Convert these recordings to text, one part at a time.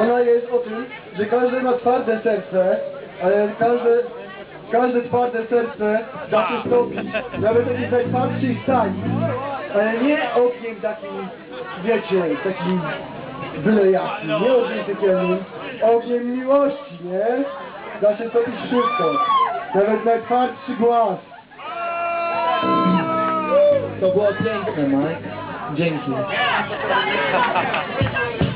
ona jest o tym, że każdy ma twarde serce, ale każde, każde twarde serce da się stopić, nawet jak jest najtwardszej stali, ale nie ogniem takim, wiecie, takim byle jakim, nie ogniem piekielnym, ogniem miłości, nie? Da się stopić wszystko, nawet najtwardszy głaz. To było piękne, Mike. Dzięki.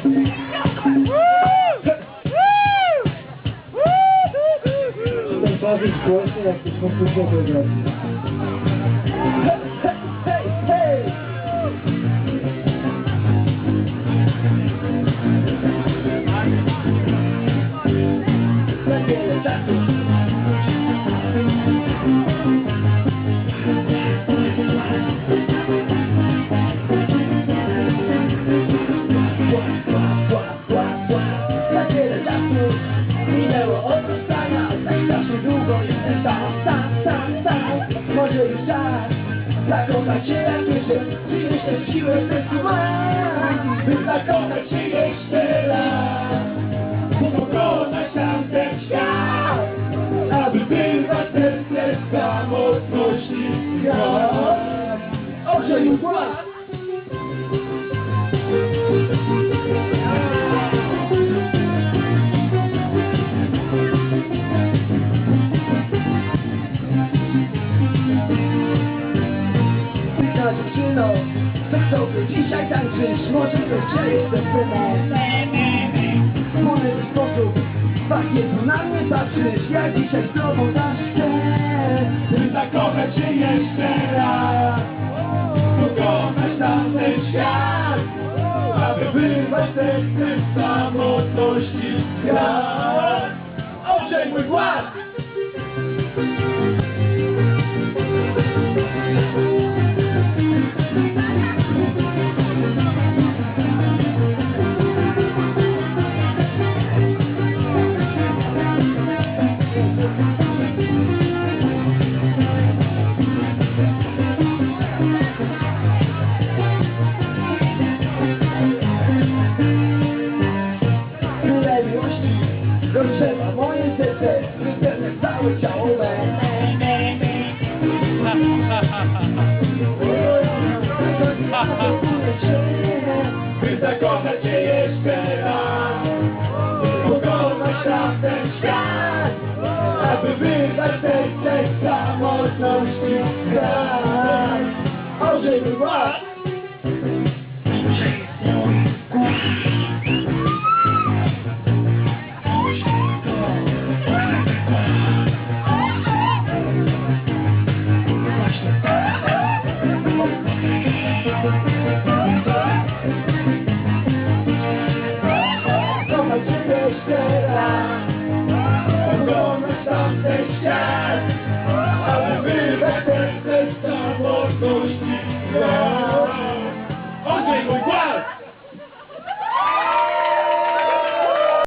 Ten człowiek głośny jak to Może już czas zakochać się jak jeszcze Czy jeszcze siłę sercu mam By zakochać się jeszcze raz. By pokonać tamten świat Aby wyrwać serce z samotności. Świat Ożenił głaz Piękna dziewczyno, chcę sobie dzisiaj tańczyć Może to jest synem Wspólny sposób Właśnie tu na mnie patrzysz. Ja dzisiaj z tobą zaszczę. By zakochać się jeszcze raz. Pokonać tamten świat. Aby wyrwać serce z samotności Oczej mój głaz rozgrzewa moje serce Wypełnia całe ciało me By zakochać się jeszcze raz Pokonać tamten świat Aby wyrwać serce samotności świat Ożej mój głaz